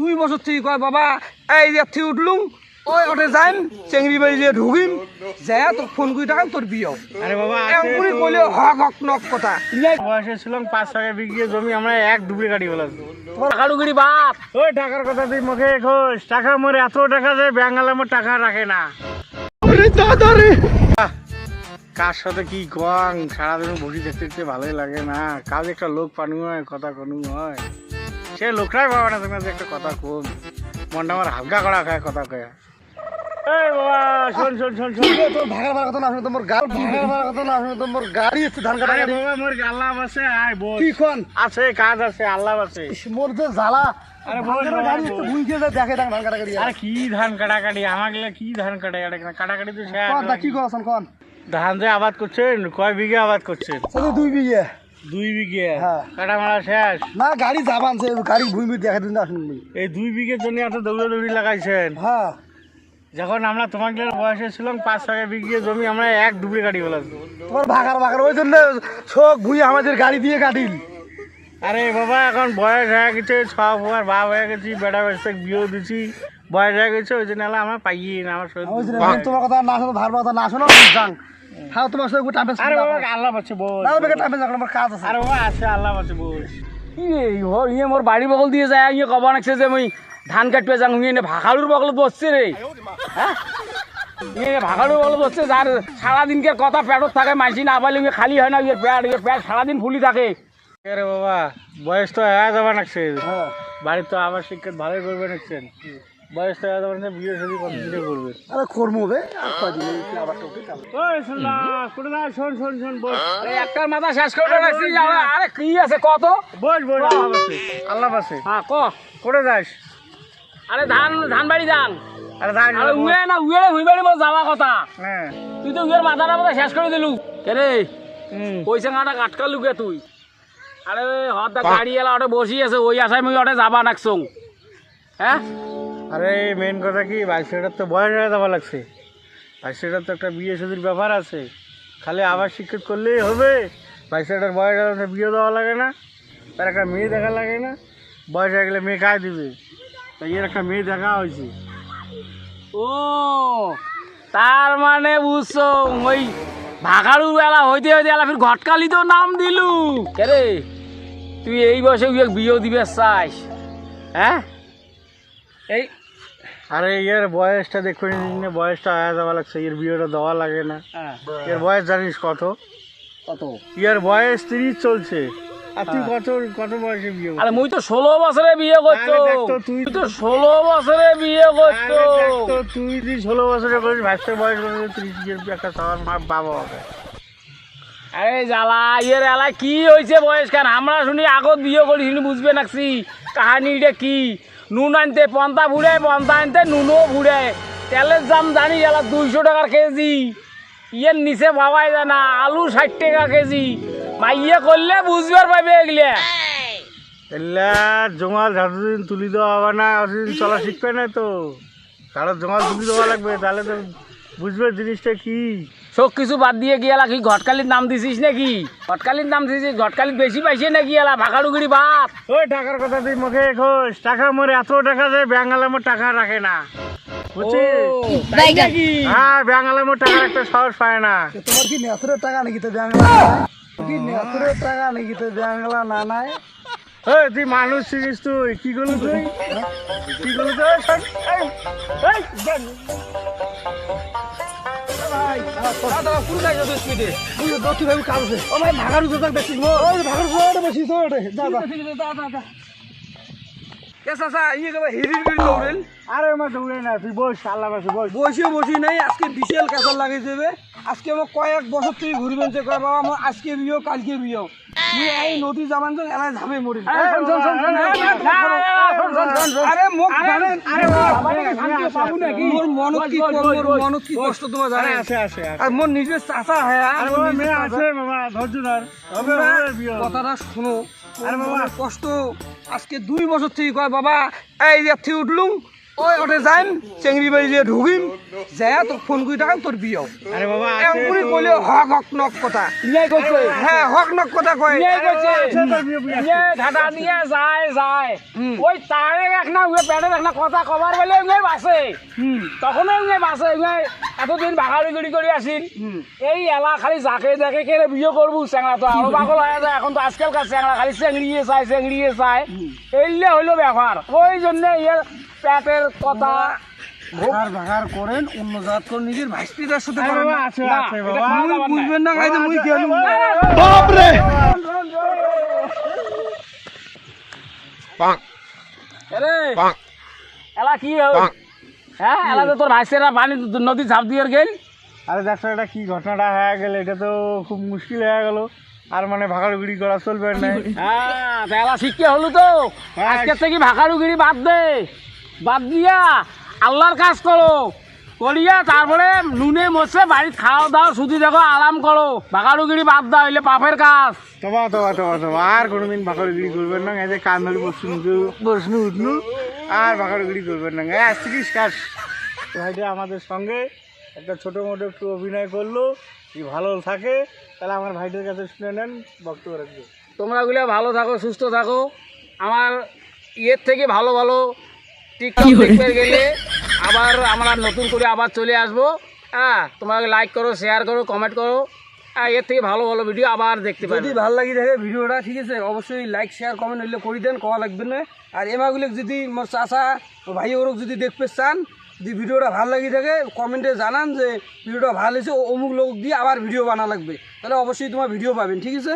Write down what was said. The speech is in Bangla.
দুই বছর থেকে কয় বাবা এই যে থেকে উঠলুম ওই ওটে যাইম চেংড়ি বাড়ি দিয়ে ঢুকিম যা তোর ফোন করে টাকাম তোর বিয়ে আরে বাবা এমনি কইলে হক হক নক কথা। বয়সে ছিলাম পাঁচ ছয় বিঘে জমি আমরা এক ডুবলি গাড়ি বলা কাড়ুগিরি বাপ। ওই টাকার কথা তুই মুখে খোঁজ টাকা মরে এত টাকা যে ব্যাঙ্গাল আমার টাকা রাখে না। কার সাথে কি কং সারাদিন বসে দেখতে দেখতে ভালোই লাগে না। কাজ একটা লোক পানু হয় কথা কনু হয়। সে লোকরাই বাবা না তোমার একটা কথা কোন মনটা আমার হালকা করা খায় কথা কয়। এই বাবা শোন শোন শোন শোন। তোর ভাগার ভাড়া কথা না শুনে তোমার গাড়ি ভাগার ভাড়া কথা না শুনে তোমার গাড়ি আছে ধান কাটা আরে বাবা মোর আল্লাহ আছে আয় বল কি কোন? আছে কাজ আছে আল্লাহ আছে। মোর যে জ্বালা। আরে ধান বল গাড়ি বল। একটু বুঝে দেখে ধান কাটা গাড়ি। আরে কি ধান কাটাকাটি আমাকে কি ধান কাটা কাটাকাটি তো শেষ কোন কি করছেন কোন ধান যে আবাদ করছেন কয় বিঘে আবাদ করছেন? দুই বিঘে। দুই বিঘে। হ্যাঁ। কাটা মারা শেষ। না গাড়ি যাবান সে গাড়ি ভূমি দেখে দিন এই দুই বিঘের জন্য এত দৌড়াদৌড়ি লাগাইছেন। হ্যাঁ। যখন আমরা তোমাকে বয়সে ছিলাম পাঁচ ছয় বিঘে জমি আমরা এক ডুবলি গাড়ি বলা তোমার ভাগার ভাগার ওই জন্য শোক ভুই আমাদের গাড়ি দিয়ে কাটিল। আরে বাবা এখন বয়স হয়ে গেছে ছ ফুয়ার বাপ হয়ে গেছি বেড়া বেসতে বিয়েও দিছি বয়স হয়ে গেছে ওই জন্য আমরা পাইয়ে না আমার তোমার কথা না শোনো ভার কথা না শোনো যাং হ্যাঁ তোমার সঙ্গে টাইম পাস আরে বাবা আল্লাহ বাচ্চা বল। না ওকে টাইম পাস আমার কাজ আছে। আরে বাবা আছে আল্লাহ বাচ্চা বল। ইয়ে মোর বাড়ি বগল দিয়ে যায় ইয়ে কব নাকছে যে মই ধান কাটবে যাং ইয়ে ভাগাড়ুর বগলত বসছে রে। হ্যাঁ? ইয়ে ভাগাড়ুর বগলত বসছে যার সারাদিনকে কথা পেটত থাকে মাইসি না পাইলে ইয়ে খালি হয় না ইয়ে পেট ইয়ে পেট সারাদিন ফুলি থাকে। আরে বাবা বয়স তো হয়ে যাবা নাকছে। হ্যাঁ। বাড়ির তো আবার শিক্ষিত ভালোই করবে নাকছেন বয়স তো হয়ে বিয়ে শাদী কত দিনে করবে। আরে করব বে আর কয়দিন? আবার টোকে ওই শুনলা কোন না শোন শোন শোন বল এই একটার মাথা শেষ করে রাখছি আরে- আরে কি আছে কত বল বল আল্লাহ বাসে হ্যাঁ ক? করে যাস? আরে ধান ধান বাড়ি যান। আরে যাই আরে উয়ে না উয়ে হুই বাড়ি মোর যাওয়া কথা। হ্যাঁ। তুই তো উয়ের মাথাটা মাথা শেষ করে দিলু। কে রে? হুম। পয়সা কাটা কাটকালু কে তুই। আরে হঠাৎ গাড়ি এলা ওটা বসি আছে ওই আশায় মুই ওটা যাবা নাকছং হ্যাঁ? আরে মেন কথা কি? বাইশেটার তো বয়স হয়ে যাওয়া লাগছে। বাইশেটার তো একটা বিয়ে শাদীর ব্যাপার আছে। খালি আবার শিক্ষিত করলেই হবে। বাইশেটার বয়স তো বিয়ে দেওয়া লাগে না। তার একটা মেয়ে দেখা লাগে না। বয়স হয়ে গেলে মেয়ে কায় দিবে। তাই এর একটা মেয়ে দেখা হয়েছে। ও, তার মানে বুঝছ, ওই ভাগাড়ু বেলা হইতে হইতে এলা ফির ঘটকালি তো নাম দিলু। কে রে? তুই এই বয়সে বিয়ে দিবে চাস হ্যাঁ? এই আরে এর বয়সটা দেখুন বয়সটা আয়া যাওয়া লাগছে এর বিয়েটা দেওয়া লাগে না। হ্যাঁ, এর বয়স জানিস কত? কত? এর বয়স তিরিশ চলছে। আর তুই কত কত বয়সে বিয়ে আরে মুই তো ষোলো বছরে বিয়ে করছ। তুই- তো ষোলো বছরে বিয়ে করছ। তুই যদি ষোলো বছরে করিস ভাইসের বয়স ত্রিশ একটা সবার মা বাবা হবে। আরে জ্বালা ইয়ের কি হয়েছে বয়স কেন আমরা শুনি আগত বিয়ে করি শুনি বুঝবে নাকছি। কাহানিটা কি? নুন আনতে পন্তা ফুড়ে পন্তা আনতে নুনও ফুড়ে তেলের দাম জানি এলা দুইশো টাকার কেজি। ইয়ের নিচে ভাবাই যায় না, আলু ষাট টাকা কেজি। মাইয়ে করলে বুঝবার পাবে এগুলো। এলা জমাল যতদিন তুলি দেওয়া হবে না অতদিন চলা শিখবে না তো। তাহলে জমাল তুলি দেওয়া লাগবে, তাহলে তো বুঝবে জিনিসটা কি। সব কিছু বাদ দিয়ে গিয়ে এলা কি ঘটকালির নাম দিছিস নাকি? ঘটকালির নাম দিছিস ঘটকালির বেশি পাইছে নাকি এলা ভাগাড়ুগিরি বাপ? ওই টাকার কথা তুই মুখে খোঁজ টাকা মরে এত টাকা যে ব্যাঙ্গাল মোর টাকা রাখে না। হ্যাঁ ব্যাঙ্গাল আমার টাকার একটা সাহস পায় না। তোমার কি টাকা নাকি তো কি টাকা নাকি তো ব্যাংলা না নাই? ওই তুই মানুষ ছিলিস তুই। কি করলি তুই? কি করলি তুই? ওই শোন, এই, এই, দেখ। তুই দত্তি ভাই কাজ আছে ও ভাই ভাগাড়ু তো বেশি ওই ভাগাড়ু তো বেশি তো দাদা যা আরে আমার দৌড়ে না তুই বস আল্লাহ বাসে বস বসে বসি নাই আজকে বিশাল আজকে আমার কয়েক বছর থেকে ঘুরবেন যে কয় বাবা আমার আজকে কালকে এই নদী যাবান তো এলাই ঝামে মরি আরে মোক জানেন আরে বাবু নাকি মোর মনত কি মোর মনত কি কষ্ট তোমার আরে জানেন আছে আছে আছে। আর মোর নিজের চাচা হ্যাঁ আছে ধৈর্য ধর। কথাটা শোনো আরে বাবা। কষ্ট আজকে দুই বছর থেকে কয় বাবা এই যে উঠলুম ওই ওটে যাইম চেংড়ি বাড়ি দিয়ে ঢুকিম যায় তোর ফোন করে টাকা তোর বিয়ে আরে বাবা এমনি কইলে হক হক নক কথা। ইয়ে কইছে হ্যাঁ হক নক কথা কয়। ইয়ে কইছে ইয়ে ঘাটা দিয়ে যায় যায়। ওই তারে এক না উয়ে পেটে না কথা কবার বেলে উয়ে বাসে। হুম। তখন উয়ে বাসে উয়ে এতদিন ভাগাড়ি গুড়ি করে আসিন। এই এলা খালি যাকে দেখে কেড়ে বিয়ে করব চ্যাংড়া তো আরও পাগল হয়ে যায়। এখন তো আজকালকার চ্যাংড়া খালি চেংড়িয়ে চায় চেংড়িয়ে চায়। এইলে হইল ব্যাপার। ওই জন্য ইয়ে পেটের কথা ভাগার ভাগার করেন অন্য জাত করে নিজের ভাইস্তিটার সাথে করেন আছে আছে বাবা। মুই বুঝবেন না কাইতে মুই আছে, গেলুম আছে। বাপরে! আরে এলা কি হল? হ্যাঁ এলা তো তোর ভাইসেরা পানি নদী ঝাঁপ দিয়ে গেল। আরে দেখো এটা কি ঘটনাটা হয়ে গেল? এটা তো খুব মুশকিল হয়ে গেল। আর মানে ভাগাড়ুগিরি করা চলবে না। হ্যাঁ শিখতে হলো তো। আজকে থেকে ভাকারুগিরি বাদ দে। বাদ দিয়া আল্লাহর কাজ করো। করিয়া তারপরে নুনে মরছে বাড়িতে খাওয়া দাওয়া সুদি দেখো আরাম করো। ভাকারুগিরি বাদ দাও হইলে পাপের কাজ। তোমা তোমা তোমা তোমা আর কোনোদিন ভাগাড়ুগিরি করবেন না। এই যে কান ধরে বসুন বসুন উঠনু। আর ভাগাড়ুগিরি করবেন না। এই আজ থেকে শেষ ভাইটা আমাদের সঙ্গে একটা ছোটো মোটো একটু অভিনয় করল। যদি ভালো থাকে তাহলে আমার ভাইটার কাছে শুনে নেন বক্তব্য রাখবে। তোমরা গুলো ভালো থাকো সুস্থ থাকো। আমার ইয়ের থেকে ভালো ভালো টিকটক দেখতে গেলে আবার আমরা নতুন করে আবার চলে আসব। হ্যাঁ তোমরা লাইক করো শেয়ার করো কমেন্ট করো। হ্যাঁ এর থেকে ভালো ভালো ভিডিও আবার দেখতে পাবে যদি ভালো লাগি থাকে ভিডিওটা ঠিক আছে অবশ্যই লাইক শেয়ার কমেন্ট হইলে করে দেন কওয়া লাগবে না। আর এমাগুলো যদি মোর ও ভাই ওরক যদি দেখতে চান যদি ভিডিওটা ভালো লাগি থাকে কমেন্টে জানান যে ভিডিওটা ভালো হয়েছে অমুক লোক দিয়ে আবার ভিডিও বানা লাগবে। তাহলে অবশ্যই তোমার ভিডিও পাবেন ঠিক আছে?